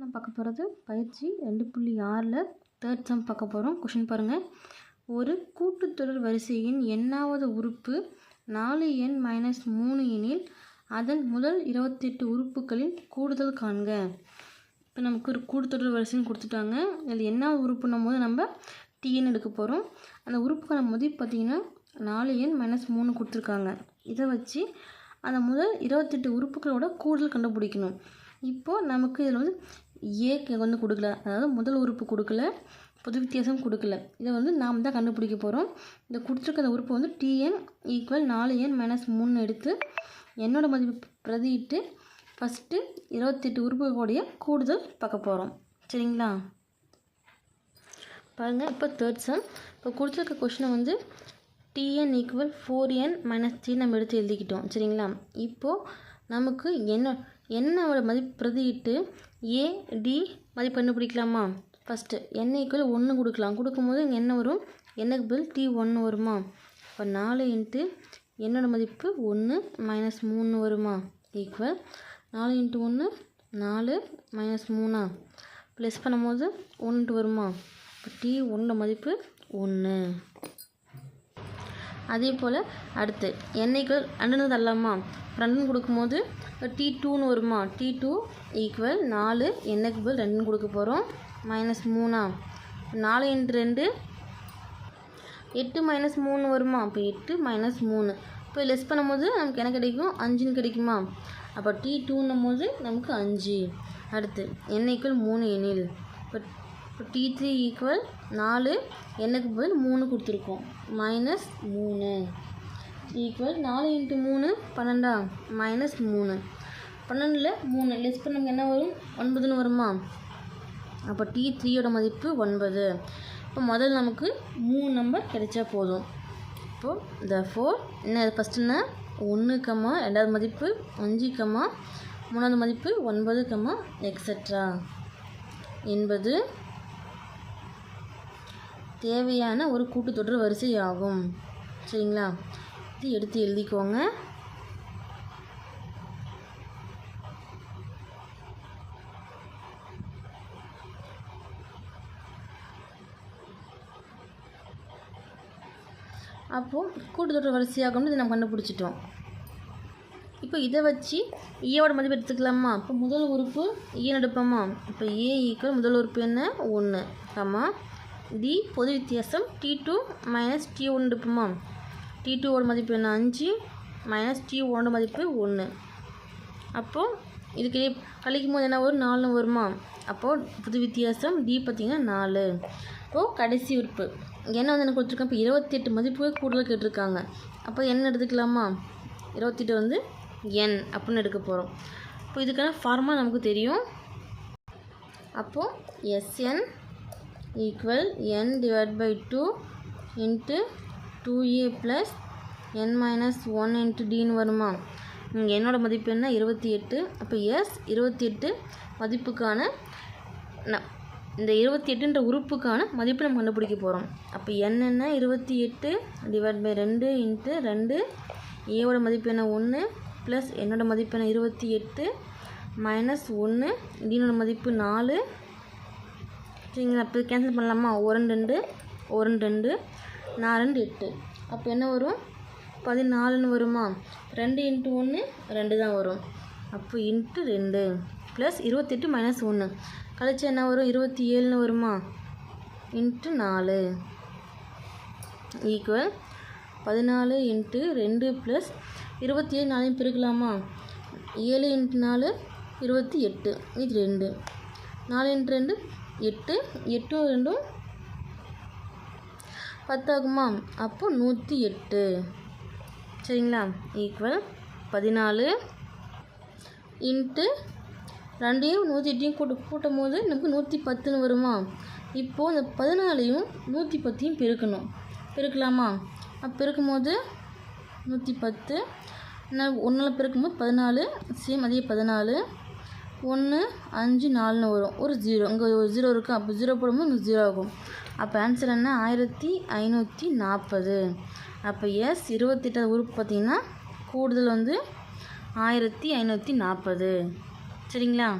நம்ம பார்க்க போகிறது பயிற்சி ரெண்டு புள்ளி ஆறில் தேர்ட் சம் பார்க்க போகிறோம் கொஷின் பாருங்கள் ஒரு கூட்டுத்தொடர் வரிசையின் எண்ணாவது உறுப்பு நாலு எண் மைனஸ் மூணு எனில் அதன் முதல் இருபத்தெட்டு உறுப்புகளின் கூடுதல் காண்க. இப்போ நமக்கு ஒரு கூட்டுத்தொடர் வரிசைன்னு கொடுத்துட்டாங்க. அதில் என்ன உறுப்புன்னும் போது நம்ம டிஎன் எடுக்க போகிறோம் அந்த உறுப்புக்கான மதிப்பு பார்த்திங்கன்னா நாலு எண் மைனஸ் மூணு கொடுத்துருக்காங்க. இதை வச்சு அந்த முதல் இருபத்தெட்டு உறுப்புகளோட கூடுதல் கண்டுபிடிக்கணும். இப்போது நமக்கு இதில் வந்து ஏக்கு வந்து கொடுக்கல. அதாவது முதல் உறுப்பு கொடுக்கல பொது வித்தியாசம் கொடுக்கல. இதை வந்து நாம் தான் கண்டுபிடிக்க போகிறோம் இந்த கொடுத்துருக்க அந்த உறுப்பு வந்து டிஎன் ஈக்குவல் நாலு என் மைனஸ் மூணு எடுத்து என்னோட மதிப்பு பிரதியிட்டு ஃபஸ்ட்டு இருபத்தெட்டு உறுப்புகளுடைய கூடுதல் பார்க்க போகிறோம் சரிங்களா? பாருங்கள் இப்போ தேர்ட் சம் இப்போ கொடுத்துருக்க கொஷினை வந்து T n equal four n minus three நம்ம எடுத்து எழுதிக்கிட்டோம். சரிங்களா? இப்போது நமக்கு என்ன என்னோட மதிப்பு பிரதியிட்டு ஏ டி மதிப்பு கண்டுபிடிக்கலாமா ஃபஸ்ட்டு என் ஒன்று கொடுக்கலாம். கொடுக்கும்போது இங்கே என்ன வரும்? என்னைக்கு பதில் டி ஒன்று வருமா? இப்போ நாலு இன்ட்டு என்னோடய மதிப்பு ஒன்று மைனஸ் மூணு வருமா? ஈக்குவல் நாலு இன்ட்டு ஒன்று நாலு மைனஸ் மூணா? ப்ளஸ் பண்ணும்போது ஒன்று வருமா? இப்போ டி ஒன்றோட மதிப்பு ஒன்று அதே போல் அடுத்து எண்ணெய்க்கு ரெண்டுன்னு தரலாமா ரெண்டுன்னு கொடுக்கும்போது டி டூன்னு வருமா? டி டூ ஈக்குவல் நாலு எண்ணெய்க்கு பதில் ரெண்டுன்னு கொடுக்க போகிறோம் மைனஸ் மூணா. நாலு இன்ட்டு ரெண்டு எட்டு மைனஸ் மூணு வருமா? அப்போ எட்டு மைனஸ் மூணு. இப்போ லெஸ் பண்ணும்போது நமக்கு என்ன கிடைக்கும்? அஞ்சுன்னு கிடைக்குமா? அப்போ டி டூன்னும் போது நமக்கு அஞ்சு. அடுத்து எண்ணெய்க்குள் மூணு எண்ணில் இப்போ இப்போ டி த்ரீ ஈக்குவல் நாலு எண்ணுக்கு பதில் மூணு கொடுத்துருக்கோம். மைனஸ் மூணு. ஈக்குவல் நாலு இன்ட்டு மூணு பன்னெண்டா? மைனஸ் மூணு. பன்னெண்டில் மூணு. லெஸ் பண்ண நமக்கு என்ன வரும்? ஒன்பதுன்னு வருமா? அப்போ டி த்ரீயோட மதிப்பு ஒன்பது. இப்போ முதல்ல நமக்கு மூணு நம்பர் கிடைச்சா போதும். இப்போது இந்த ஃபோர் என்ன ஃபஸ்ட்டு என்ன? ஒன்று கம்மா ரெண்டாவது மதிப்பு அஞ்சு கம்மா மூணாவது மதிப்பு ஒன்பது கம்மா எக்ஸட்ரா என்பது தேவையான ஒரு கூட்டுத்தொடர் வரிசை ஆகும் சரிங்களா? இது எடுத்து எழுதிக்கோங்க. அப்போது கூட்டுத்தொடர் வரிசையாகும்னு இதை நம்ம கண்டுபிடிச்சிட்டோம். இப்போ இதை வச்சு e ஏவோட மதிப்பு எடுத்துக்கலாமா? இப்போ முதல் உறுப்பு e ஏன்னு எடுப்போமா? இப்போ ஏ ஈக்குவல் முதல் உறுப்பு என்ன? ஒன்று ஆமா? டி பொது வித்தியாசம் டி டூ மைனஸ் டி ஒன்று எடுப்போமா டி டூவோட மதிப்பு என்ன? அஞ்சு மைனஸ் டி ஒன்னோட மதிப்பு ஒன்று அப்போது இதுக்கு கழிக்கும் போது என்ன வரும்? நாலுன்னு வருமா? அப்போது புது வித்தியாசம் டி பார்த்திங்கன்னா நாலு. இப்போது கடைசி உறுப்பு. என்ன வந்து எனக்கு கொடுத்துருக்கேன் இப்போ இருபத்தெட்டு மதிப்புகள் கூடுதல் கேட்டிருக்காங்க. அப்போ என்ன எடுத்துக்கலாமா? இருபத்தெட்டு வந்து என் அப்படின்னு எடுக்க போகிறோம் இப்போ இதுக்கான ஃபார்முலா நமக்கு தெரியும். அப்போது S n equal n divide by two into two A plus n minus one into டின்னு வருமா? இங்கே என்னோடய மதிப்பு என்ன? இருபத்தி எட்டு. அப்போ எஸ் இருபத்தி எட்டு மதிப்புக்கான ந இந்த இருபத்தி எட்டுன்ற உறுப்புக்கான மதிப்பு நம்ம கண்டுபிடிக்க போகிறோம் அப்போ என்னென்ன இருபத்தி எட்டு டிவைட் பை ரெண்டு இன்ட்டு ரெண்டு. ஏவோட மதிப்பு என்ன? ஒன்று ப்ளஸ் என்னோடய மதிப்பு என்ன? இருபத்தி எட்டு மைனஸ் ஒன்று டீனோட மதிப்பு நாலு. சரிங்களா? அப்போ கேன்சல் பண்ணலாமா? ஒரு ரெண்டு ஒரு ரெண்டு நான் ரெண்டு எட்டு. அப்போ என்ன வரும்? பதினாலுன்னு வருமா? ரெண்டு இன்ட்டு ஒன்று ரெண்டு தான் வரும். அப்போ இன்ட்டு ரெண்டு ப்ளஸ் இருபத்தெட்டு மைனஸ் ஒன்று கழிச்சு என்ன வரும்? இருபத்தி ஏழுன்னு வருமா? இன்ட்டு நாலு. ஈக்குவல் பதினாலு இன்ட்டு ரெண்டு ப்ளஸ் இருபத்தி ஏழு நாலையும் பிரிக்கலாமா? ஏழு இன்ட்டு நாலு இருபத்தி எட்டு. இது ரெண்டு. நாலு இன்ட்டு ரெண்டு எட்டு எட்டும் ரெண்டும் பத்தாகுமா? அப்போ நூற்றி எட்டு. சரிங்களா? ஈக்குவல் பதினாலு இன்ட்டு ரெண்டையும் நூற்றி எட்டையும் கூட்ட கூட்டும் போது நமக்கு நூற்றி பத்துன்னு வருமா? இப்போது இந்த பதினாலையும் நூற்றி பத்தையும் பெருக்கணும். பெருக்கலாமா? அப்போ பெருக்கும் போது நூற்றி பத்து. நான் ஒன்றில் பெருக்கும்போது பதினாலு சேம் அதே பதினாலு. ஒன்று அஞ்சு நாலுன்னு வரும். ஒரு ஜீரோ இங்கே ஒரு ஜீரோ இருக்கும் அப்போ ஜீரோ போடும்போது இங்கே ஜீரோ ஆகும். அப்போ ஆன்சர் என்ன? ஆயிரத்தி ஐநூற்றி நாற்பது. அப்போ எஸ் இருபத்தெட்டாவது உறுப்பு பார்த்திங்கன்னா கூடுதல் வந்து ஆயிரத்தி ஐநூற்றி நாற்பது. சரிங்களா?